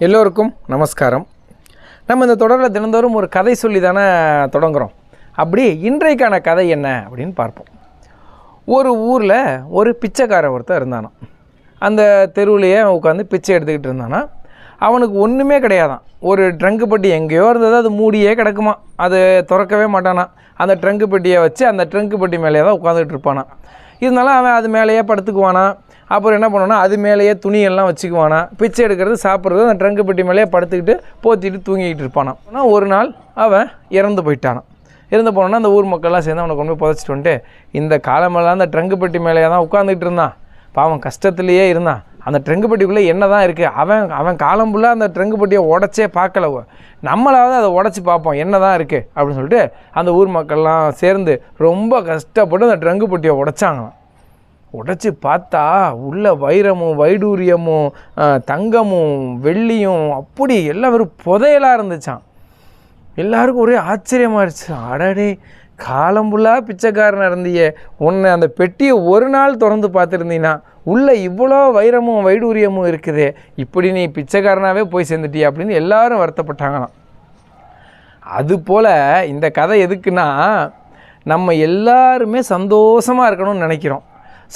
எல்லோருக்கும் நமஸ்காரம். நம்ம இந்த தொடரில் தினந்தோறும் ஒரு கதை சொல்லி தானே தொடங்குறோம். அப்படி இன்றைக்கான கதை என்ன அப்படின்னு பார்ப்போம். ஒரு ஊரில் ஒரு பிச்சைக்கார ஒருத்தர் இருந்தானாம். அந்த தெருவுலையே உட்காந்து பிச்சை எடுத்துக்கிட்டு இருந்தானா அவனுக்கு ஒன்றுமே கிடையாதான் ஒரு ட்ரங்கு பெட்டி எங்கேயோ இருந்தது அது மூடியே கிடக்குமா? அது திறக்கவே மாட்டானா அந்த ட்ரங்கு பெட்டியை வச்சு அந்த ட்ரங்கு பெட்டி மேலேயே தான் உட்காந்துக்கிட்டு இருப்பானா இருந்தாலும் அவன் அது மேலேயே படுத்துக்குவானா அப்புறம் என்ன பண்ணுவானா அது மேலேயே துணியெல்லாம் வச்சுக்குவானா. பிச்சை எடுக்கிறது சாப்பிட்றது அந்த ட்ரங்கு பெட்டி மேலேயே படுத்துக்கிட்டு போத்திட்டு தூங்கிக்கிட்டு இருப்பானா. ஆனால் ஒரு நாள் அவன் இறந்து போயிட்டானான் இறந்து போனோன்னா அந்த ஊர் மக்கள்லாம் சேர்ந்து அவனை கொண்டு போய் புதைச்சிட்டு வந்துட்டு இந்த காலமெல்லாம் அந்த ட்ரங்கு பெட்டி மேலேயே தான் உட்காந்துக்கிட்டு இருந்தான். பாவம் கஷ்டத்துலேயே இருந்தான். அந்த ட்ரங்கு பெட்டிக்குள்ளே என்ன தான் இருக்குது அவன் அவன் காலம் ஃபுல்லாக அந்த ட்ரங்கு பெட்டியை உடச்சே பார்க்கல. நம்மளாவது அதை உடச்சி பார்ப்போம். என்ன தான் இருக்குது அப்படின்னு சொல்லிட்டு அந்த ஊர் மக்கள்லாம் சேர்ந்து ரொம்ப கஷ்டப்பட்டு அந்த ட்ரங்கு பெட்டியை உடச்சாங்களாம். உடைச்சி பார்த்தா உள்ள வைரமும் வைடூரியமும் தங்கமும் வெள்ளியும் அப்படி எல்லாம் வெறும் புதையலாக இருந்துச்சான் எல்லாருக்கும் ஒரே ஆச்சரியமாயிருச்சு அடடே காலம் ஃபுல்லாக பிச்சைக்காரன் இருந்தியே உன்னை அந்த பெட்டியை ஒரு நாள் திறந்து பார்த்துருந்தீங்கன்னா உள்ளே இவ்வளோ வைரமும் வைடூரியமும் இருக்குது. இப்படி நீ பிச்சைக்காரனாகவே போய் சேர்ந்துட்டிய அப்படின்னு எல்லாரும் வருத்தப்பட்டாங்களாம். அதுபோல் இந்த கதை எதுக்குன்னா நம்ம எல்லாருமே சந்தோஷமாக இருக்கணும்னு நினைக்கிறோம்.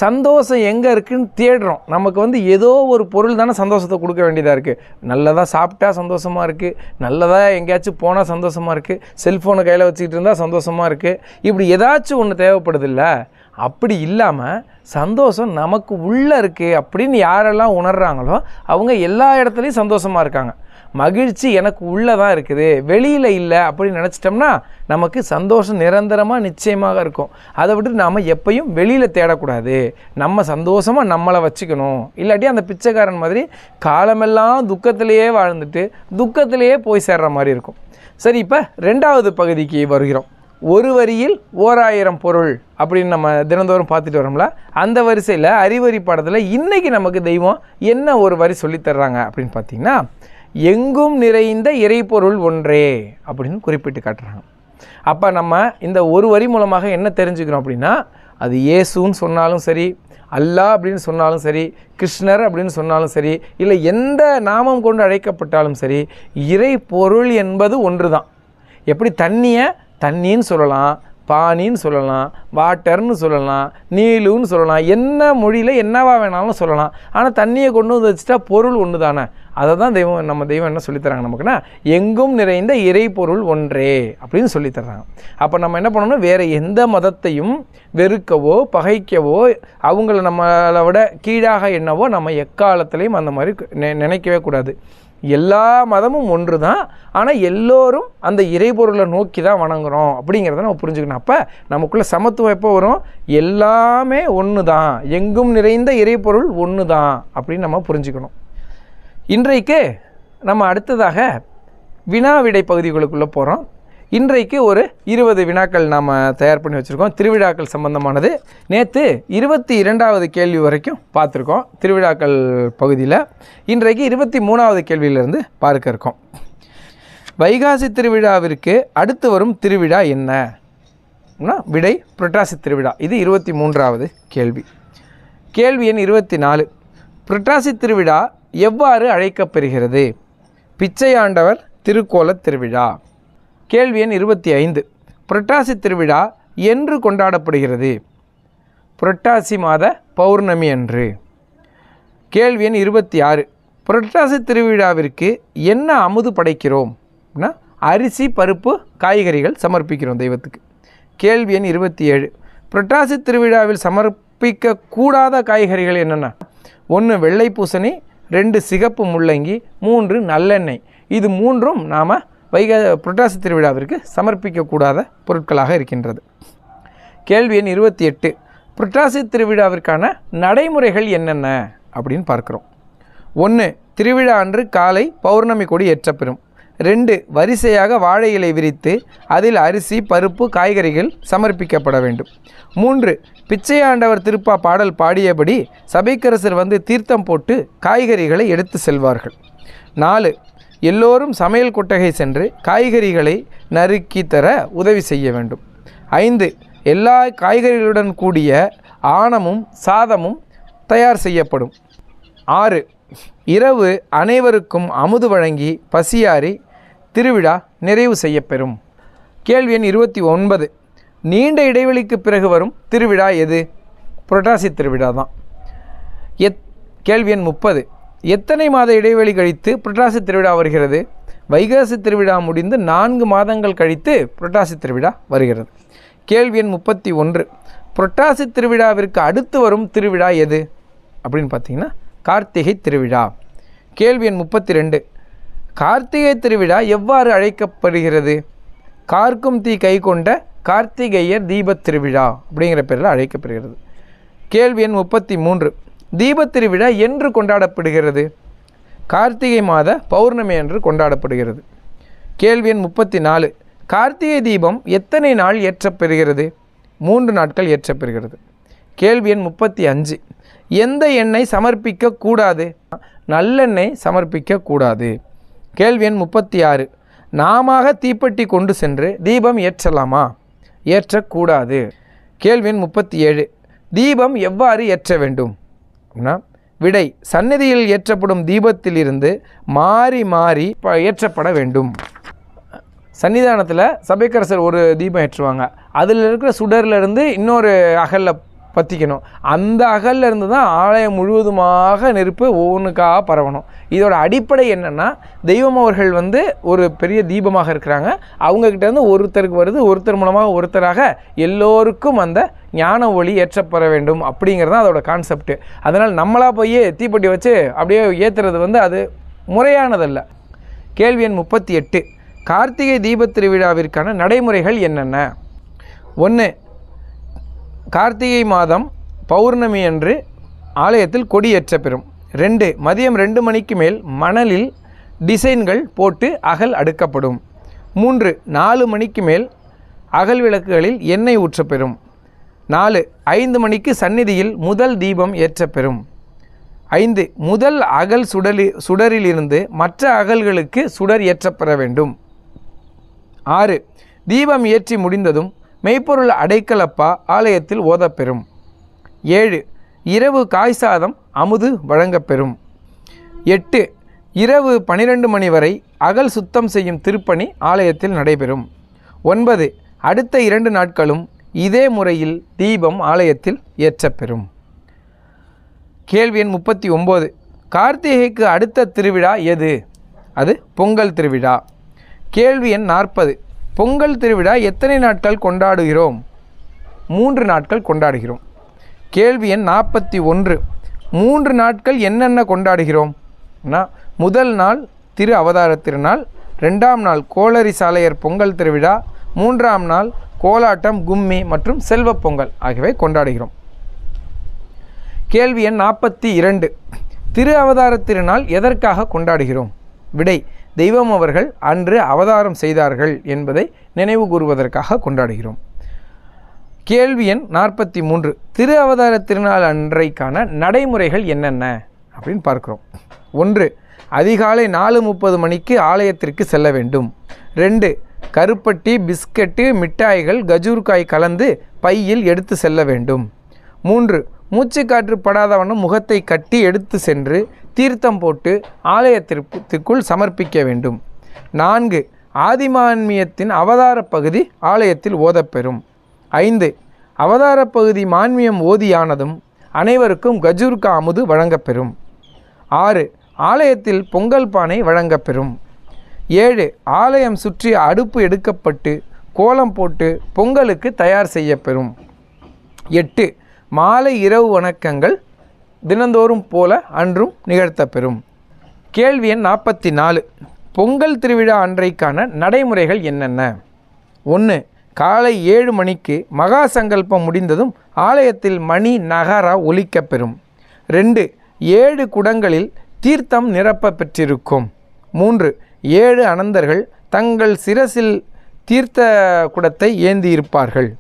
சந்தோஷம் எங்கே இருக்குன்னு தேடுறோம். நமக்கு வந்து ஏதோ ஒரு பொருள் தானே சந்தோஷத்தை கொடுக்க வேண்டியதாக இருக்குது நல்லதாக சாப்பிட்டா சந்தோஷமாக இருக்குது நல்லதாக எங்கேயாச்சும் போனால் சந்தோஷமாக இருக்குது செல்ஃபோனை கையில் வச்சுக்கிட்டு இருந்தால் சந்தோஷமாக இருக்குது இப்படி ஏதாச்சும் ஒன்று தேவைப்படுதில்ல? அப்படி இல்லாமல் சந்தோஷம் நமக்கு உள்ளே இருக்குது அப்படின்னு யாரெல்லாம் உணர்கிறாங்களோ அவங்க எல்லா இடத்துலையும் சந்தோஷமாக இருக்காங்க. மகிழ்ச்சி எனக்கு உள்ளே தான் இருக்குது. வெளியில் இல்லை அப்படின்னு நினச்சிட்டோம்னா நமக்கு சந்தோஷம் நிரந்தரமாக நிச்சயமாக இருக்கும். அதை விட்டு நாம் எப்பையும் வெளியில் தேடக்கூடாது. நம்ம சந்தோஷமாக நம்மளை வச்சுக்கணும். இல்லாட்டி அந்த பிச்சைக்காரன் மாதிரி காலமெல்லாம் துக்கத்திலேயே வாழ்ந்துட்டு துக்கத்திலேயே போய் சேர்ற மாதிரி இருக்கும். சரி இப்போ ரெண்டாவது பகுதிக்கு வருகிறோம். ஒரு வரியில் ஓராயிரம் பொருள் அப்படின்னு நம்ம தினந்தோறும் பார்த்துட்டு வரோம்ல அந்த வரிசையில் அறிவரி பாடத்தில் இன்றைக்கி நமக்கு தெய்வம் என்ன ஒரு வரி சொல்லித் தர்றாங்க அப்படின்னு பார்த்தீங்கன்னா எங்கும் நிறைந்த இறைப்பொருள் ஒன்றே அப்படின்னு குறிப்பிட்டு காட்டுறாங்க. அப்போ நம்ம இந்த ஒரு வரி மூலமாக என்ன தெரிஞ்சுக்கிறோம் அப்படின்னா அது இயேசுன்னு சொன்னாலும் சரி அல்லாஹ் அப்படின்னு சொன்னாலும் சரி கிருஷ்ணர் அப்படின்னு சொன்னாலும் சரி இல்லை எந்த நாமம் கொண்டு அழைக்கப்பட்டாலும் சரி இறை பொருள் என்பது ஒன்று தான் எப்படி தண்ணியை தண்ணின்னு சொல்லலாம் பானின்னு சொல்லலாம் வாட்டர்னு சொல்லலாம் நீலுன்னு சொல்லலாம் என்ன மொழியில் என்னவா வேணாலும் சொல்லலாம். ஆனால் தண்ணியை கொண்டு வந்து வச்சுட்டா பொருள் ஒன்று தானே அதை தான் தெய்வம் நம்ம தெய்வம் என்ன சொல்லித்தராங்க நமக்குன்னா எங்கும் நிறைந்த இறை பொருள் ஒன்றே அப்படின்னு சொல்லித்தர்றாங்க அப்போ நம்ம என்ன பண்ணணும் வேறு எந்த மதத்தையும் வெறுக்கவோ பகைக்கவோ அவங்கள நம்மளை விட கீழாக என்னவோ நம்ம எக்காலத்திலையும் அந்த மாதிரி நினைக்கவே கூடாது. எல்லா மதமும் ஒன்று தான் ஆனால் எல்லோரும் அந்த இறைபொருளை நோக்கி தான் வணங்குறோம் அப்படிங்கிறத நம்ம புரிஞ்சுக்கணும். அப்போ நமக்குள்ள சமத்துவம் எப்போ வரும்? எல்லாமே ஒன்று தான் எங்கும் நிறைந்த இறைபொருள் ஒன்று தான் அப்படின்னு நம்ம புரிஞ்சுக்கணும். இன்றைக்கு நம்ம அடுத்ததாக வினா விடை பகுதிகளுக்குள்ளே போகிறோம் இன்றைக்கு ஒரு இருபது வினாக்கள் நாம் தயார் பண்ணி வச்சுருக்கோம். திருவிழாக்கள் சம்பந்தமானது. நேற்று இருபத்தி இரண்டாவது கேள்வி வரைக்கும் பார்த்துருக்கோம். திருவிழாக்கள் பகுதியில். இன்றைக்கு இருபத்தி மூணாவது கேள்வியிலிருந்து பார்க்க இருக்கோம். வைகாசி திருவிழாவிற்கு அடுத்து வரும் திருவிழா என்ன? விடை புரட்டாசி திருவிழா. இது இருபத்தி மூன்றாவது கேள்வி. கேள்வி எண் இருபத்தி நாலு. புரட்டாசி திருவிழா எவ்வாறு அழைக்கப்பெறுகிறது பிச்சையாண்டவர் திருக்கோலத் திருவிழா. கேள்வி எண் இருபத்தி ஐந்து. புரட்டாசி திருவிழா என்று கொண்டாடப்படுகிறது. புரட்டாசி மாத பௌர்ணமி அன்று. கேள்வி எண் இருபத்தி ஆறு. புரட்டாசி திருவிழாவிற்கு என்ன அமுது படைக்கிறோம்? அப்படின்னா அரிசி பருப்பு காய்கறிகள் சமர்ப்பிக்கிறோம் தெய்வத்துக்கு. கேள்வி எண் இருபத்தி ஏழு. புரட்டாசி திருவிழாவில் சமர்ப்பிக்க கூடாத காய்கறிகள் என்னென்ன? ஒன்று வெள்ளை பூசணி ரெண்டு சிகப்பு முள்ளங்கி மூன்று நல்லெண்ணெய். இது மூன்றும் நாம் வைக புரட்டாசி திருவிழாவிற்கு சமர்ப்பிக்கக்கூடாத பொருட்களாக இருக்கின்றது. கேள்வி எண் இருபத்தி எட்டு. புரட்டாசி திருவிழாவிற்கான நடைமுறைகள் என்னென்ன? அப்படின்னு பார்க்குறோம். ஒன்று திருவிழா அன்று காலை பௌர்ணமி கொடி ஏற்றப்பெறும். ரெண்டு வரிசையாக வாழை இலை விரித்து அதில் அரிசி பருப்பு காய்கறிகள் சமர்ப்பிக்கப்பட வேண்டும். மூன்று பிச்சையாண்டவர் திருப்பா பாடல் பாடியபடி சபைக்கரசர் வந்து தீர்த்தம் போட்டு காய்கறிகளை எடுத்து செல்வார்கள். நாலு எல்லோரும் சமையல் கொட்டகை சென்று காய்கறிகளை நறுக்கி தர உதவி செய்ய வேண்டும். ஐந்து எல்லா காய்கறிகளுடன் கூடிய ஆணமும் சாதமும் தயார் செய்யப்படும். ஆறு இரவு அனைவருக்கும் அமுது வழங்கி பசியாரி திருவிழா நிறைவு செய்யப்பெறும். கேள்வி எண் இருபத்தி ஒன்பது. நீண்ட இடைவெளிக்கு பிறகு வரும் திருவிழா எது? புரட்டாசி திருவிழா தான் எத் கேள்வி எண் முப்பது. எத்தனை மாத இடைவெளி கழித்து புரட்டாசி திருவிழா வருகிறது? வைகாசி திருவிழா முடிந்து நான்கு மாதங்கள் கழித்து புரட்டாசி திருவிழா வருகிறது. கேள்வி எண் முப்பத்தி ஒன்று. புரட்டாசி திருவிழாவிற்கு அடுத்து வரும் திருவிழா எது? அப்படின்னு பார்த்தீங்கன்னா கார்த்திகை திருவிழா. கேள்வி எண் முப்பத்தி ரெண்டு. கார்த்திகை திருவிழா எவ்வாறு அழைக்கப்படுகிறது? கார்க்கும் தீ கை கொண்ட கார்த்திகேயர் தீபத் திருவிழா அப்படிங்கிற பேரில் அழைக்கப்படுகிறது. கேள்வி எண் முப்பத்தி மூன்று. தீபத் திருவிழா என்று கொண்டாடப்படுகிறது. கார்த்திகை மாத பௌர்ணமி என்று கொண்டாடப்படுகிறது. கேள்வி எண் முப்பத்தி நாலு கார்த்திகை தீபம் எத்தனை நாள் ஏற்றப்பெறுகிறது? மூன்று நாட்கள் ஏற்றப்பெறுகிறது. கேள்வி எண் முப்பத்தி அஞ்சு எந்த எண்ணெய் சமர்ப்பிக்க கூடாது? நல்லெண்ணெய் சமர்ப்பிக்க கூடாது. கேள்வி எண் முப்பத்தி ஆறு நாமாக தீப்பெட்டி கொண்டு சென்று தீபம் ஏற்றலாமா? ஏற்றக்கூடாது. கேள்வி எண் முப்பத்தி ஏழு தீபம் எவ்வாறு ஏற்ற வேண்டும்? அப்படின்னா விடை சந்நிதியில் ஏற்றப்படும் தீபத்திலிருந்து மாறி மாறி ப- ஏற்றப்பட வேண்டும். சன்னிதானத்தில் சபைக்கரசர் ஒரு தீபம் ஏற்றுவாங்க. அதில் இருக்கிற சுடர்ல இருந்து இன்னொரு அகலில் பற்றிக்கணும் அந்த அகல்ல இருந்து தான் ஆலயம் முழுவதுமாக நெருப்பு ஒவ்வொன்றுக்காக பரவணும். இதோட அடிப்படை என்னென்னா தெய்வம் அவர்கள் வந்து ஒரு பெரிய தீபமாக இருக்கிறாங்க. அவங்கக்கிட்ட இருந்து ஒருத்தருக்கு வருது ஒருத்தர் மூலமாக ஒருத்தராக எல்லோருக்கும் அந்த ஞான ஒளி ஏற்றப்பெற வேண்டும் அப்படிங்கிறது தான் அதோட கான்செப்ட் அதனால் நம்மளாக போய் தீப்பெட்டி வச்சு அப்படியே ஏற்றுறது வந்து அது முறையானதல்ல. கேள்வி எண் முப்பத்தி எட்டு. கார்த்திகை தீபத் திருவிழாவிற்கான நடைமுறைகள் என்னென்ன? ஒன்று கார்த்திகை மாதம் பௌர்ணமி அன்று ஆலயத்தில் கொடியேற்ற பெறும். ரெண்டு மதியம் ரெண்டு மணிக்கு மேல் மணலில் டிசைன்கள் போட்டு அகல் அடுக்கப்படும். மூன்று நாலு மணிக்கு மேல் அகல் விளக்குகளில் எண்ணெய் ஊற்றப்பெறும் நாலு ஐந்து மணிக்கு சந்நிதியில் முதல் தீபம் ஏற்றப்பெறும் ஐந்து முதல் அகல் சுடலி சுடரிலிருந்து மற்ற அகல்களுக்கு சுடர் ஏற்றப்பெற வேண்டும். ஆறு தீபம் ஏற்றி முடிந்ததும் மெய்ப்பொருள் அடைக்கலப்பா ஆலயத்தில் ஓதப்பெறும். ஏழு இரவு காய் சாதம் அமுது வழங்கப்பெறும். எட்டு இரவு பனிரெண்டு மணி வரை அகல் சுத்தம் செய்யும் திருப்பணி ஆலயத்தில் நடைபெறும். ஒன்பது அடுத்த இரண்டு நாட்களும் இதே முறையில் தீபம் ஆலயத்தில் ஏற்றப்பெறும். கேள்வி எண் முப்பத்தி ஒம்பது. கார்த்திகைக்கு அடுத்த திருவிழா எது? அது பொங்கல் திருவிழா. கேள்வி எண் நாற்பது. பொங்கல் திருவிழா எத்தனை நாட்கள் கொண்டாடுகிறோம்? மூன்று நாட்கள் கொண்டாடுகிறோம். கேள்வி எண் நாற்பத்தி ஒன்று. மூன்று நாட்கள் என்னென்ன கொண்டாடுகிறோம்? முதல் நாள் திரு அவதார திருநாள் ரெண்டாம் நாள் கோளரி சாலையர் பொங்கல் திருவிழா மூன்றாம் நாள் கோலாட்டம் கும்மி மற்றும் செல்வப் பொங்கல் ஆகியவை கொண்டாடுகிறோம். கேள்வி எண் நாற்பத்தி இரண்டு. திரு அவதார திருநாள் எதற்காக கொண்டாடுகிறோம்? விடை தெய்வம் அவர்கள் அன்று அவதாரம் செய்தார்கள் என்பதை நினைவு கூறுவதற்காக கொண்டாடுகிறோம். கேள்வி எண் நாற்பத்தி மூன்று. திரு அவதார திருநாள் அன்றைக்கான நடைமுறைகள் என்னென்ன? அப்படின்னு பார்க்குறோம். ஒன்று அதிகாலை நாலு முப்பது மணிக்கு ஆலயத்திற்கு செல்ல வேண்டும். ரெண்டு கருப்பட்டி பிஸ்கட்டு மிட்டாய்கள் கஜூர்காய் கலந்து பையில் எடுத்து செல்ல வேண்டும். மூன்று மூச்சுக்காற்று காற்று படாதவனும் முகத்தை கட்டி எடுத்து சென்று தீர்த்தம் போட்டு ஆலயத்திற்குள் சமர்ப்பிக்க வேண்டும். நான்கு ஆதிமான்மியத்தின் அவதார பகுதி ஆலயத்தில் ஓதப்பெறும். ஐந்து அவதார பகுதி மான்மியம் ஓதியானதும் அனைவருக்கும் கஜூர்கா அமுது வழங்கப்பெறும். ஆறு ஆலயத்தில் பொங்கல் பானை வழங்கப்பெறும். ஏழு ஆலயம் சுற்றி அடுப்பு எடுக்கப்பட்டு கோலம் போட்டு பொங்கலுக்கு தயார் செய்யப்பெறும். எட்டு மாலை இரவு வணக்கங்கள் தினந்தோறும் போல அன்றும் நிகழ்த்தப்பெறும். கேள்வி எண் நாற்பத்தி நாலு பொங்கல் திருவிழா அன்றைக்கான நடைமுறைகள் என்னென்ன? ஒன்று காலை ஏழு மணிக்கு மகா சங்கல்பம் முடிந்ததும் ஆலயத்தில் மணி நகரா ஒலிக்கப்பெறும். ரெண்டு ஏழு குடங்களில் தீர்த்தம் நிரப்ப பெற்றிருக்கும். மூன்று ஏழு அனந்தர்கள் தங்கள் சிரசில் தீர்த்த குடத்தை ஏந்தியிருப்பார்கள்.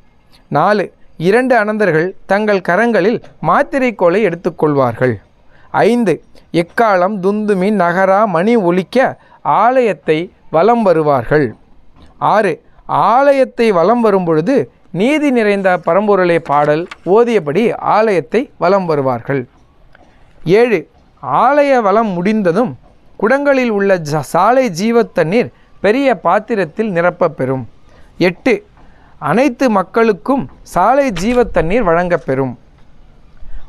நாலு இரண்டு அனந்தர்கள் தங்கள் கரங்களில் மாத்திரைக்கோலை எடுத்துக்கொள்வார்கள். ஐந்து எக்காலம் துந்துமி நகரா மணி ஒலிக்க ஆலயத்தை வலம் வருவார்கள். ஆறு ஆலயத்தை வலம் வரும்பொழுது நீதி நிறைந்த பரம்பொருளை பாடல் ஓதியபடி ஆலயத்தை வலம் வருவார்கள். ஏழு ஆலய வளம் முடிந்ததும் குடங்களில் உள்ள சாலை ஜீவத் தண்ணீர் பெரிய பாத்திரத்தில் நிரப்பப்பெறும். எட்டு அனைத்து மக்களுக்கும் சாலை ஜீவத் தண்ணீர்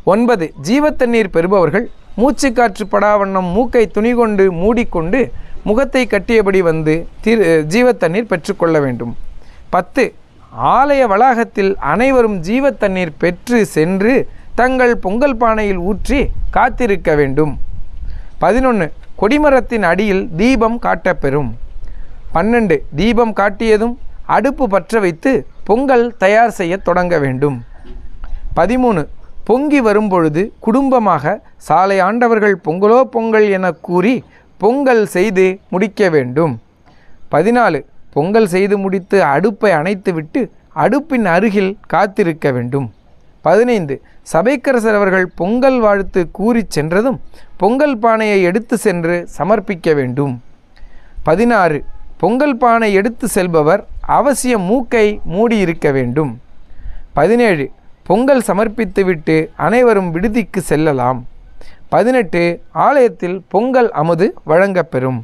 ஒன்பது ஜீவத்தண்ணீர் பெறுபவர்கள் மூச்சுக்காற்று படாவண்ணம் மூக்கை துணி கொண்டு மூடிக்கொண்டு முகத்தை கட்டியபடி வந்து திரு ஜீவத்தண்ணீர் பெற்றுக்கொள்ள வேண்டும். பத்து ஆலய வளாகத்தில் அனைவரும் ஜீவத்தண்ணீர் பெற்று சென்று தங்கள் பொங்கல் பானையில் ஊற்றி காத்திருக்க வேண்டும். பதினொன்று கொடிமரத்தின் அடியில் தீபம் காட்டப்பெறும். பன்னெண்டு தீபம் காட்டியதும் அடுப்பு பற்ற வைத்து பொங்கல் தயார் செய்யத் தொடங்க வேண்டும். பதிமூணு பொங்கி வரும்பொழுது குடும்பமாக சாலை ஆண்டவர்கள் பொங்கலோ பொங்கல் என கூறி பொங்கல் செய்து முடிக்க வேண்டும். பதினாலு பொங்கல் செய்து முடித்து அடுப்பை அணைத்துவிட்டு அடுப்பின் அருகில் காத்திருக்க வேண்டும். பதினைந்து சபைக்கரசர் அவர்கள் பொங்கல் வாழ்த்து கூறிச் சென்றதும் பொங்கல் பானையை எடுத்து சென்று சமர்ப்பிக்க வேண்டும். பதினாறு பொங்கல் பானை எடுத்து செல்பவர் அவசியம் மூக்கை மூடியிருக்க வேண்டும். பதினேழு பொங்கல் சமர்ப்பித்துவிட்டு அனைவரும் விடுதிக்கு செல்லலாம். பதினெட்டு ஆலயத்தில் பொங்கல் அமுது வழங்கப்பெறும்.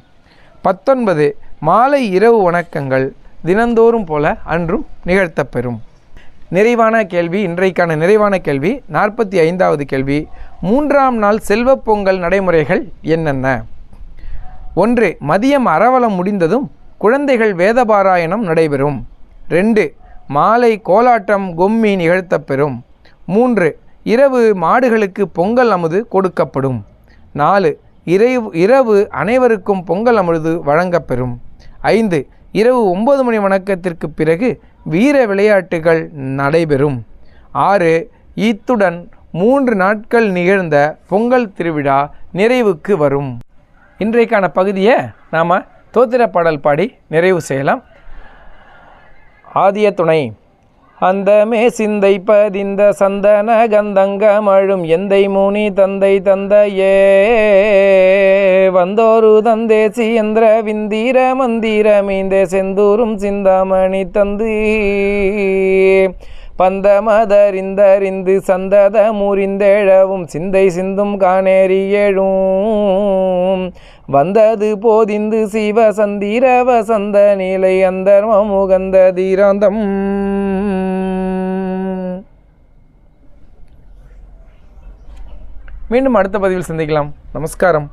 பத்தொன்பது மாலை இரவு வணக்கங்கள் தினந்தோறும் போல அன்றும் நிகழ்த்தப்பெறும். நிறைவான கேள்வி இன்றைக்கான நிறைவான கேள்வி நாற்பத்தி ஐந்தாவது கேள்வி மூன்றாம் நாள் செல்வப் பொங்கல் நடைமுறைகள் என்னென்ன? ஒன்று மதியம் அறவலம் முடிந்ததும் குழந்தைகள் வேதபாராயணம் நடைபெறும். ரெண்டு மாலை கோலாட்டம் கொம்மி நிகழ்த்தப்பெறும். மூன்று இரவு மாடுகளுக்கு பொங்கல் அமுது கொடுக்கப்படும். நாலு இரவு இரவு அனைவருக்கும் பொங்கல் அமுது வழங்கப்பெறும். ஐந்து இரவு ஒன்பது மணி வணக்கத்திற்கு பிறகு வீர விளையாட்டுகள் நடைபெறும். ஆறு இத்துடன் மூன்று நாட்கள் நிகழ்ந்த பொங்கல் திருவிழா நிறைவுக்கு வரும். இன்றைக்கான பகுதியை நாம் தோத்திர பாடல் பாடி நிறைவு செய்யலாம். ஆதிய துணை. அந்தமே சிந்தை பதிந்த சந்தன கந்தங்கமழும் எந்தை முனி தந்தை தந்தையே. வந்தோரு தந்தேசி சீந்திர விந்தீர மந்திர மீந்தே செந்தூரும் சிந்தாமணி தந்து பந்தமதறிந்தறிந்து சந்தத முறிந்தெழவும் சிந்தை சிந்தும் காணேறி எழும். வந்தது போதிந்து சிவ சந்திரவ வசந்த நிலை அந்தர்ம முகந்த தீராந்தம். மீண்டும் அடுத்த பதிவில் சந்திக்கலாம். நமஸ்காரம்.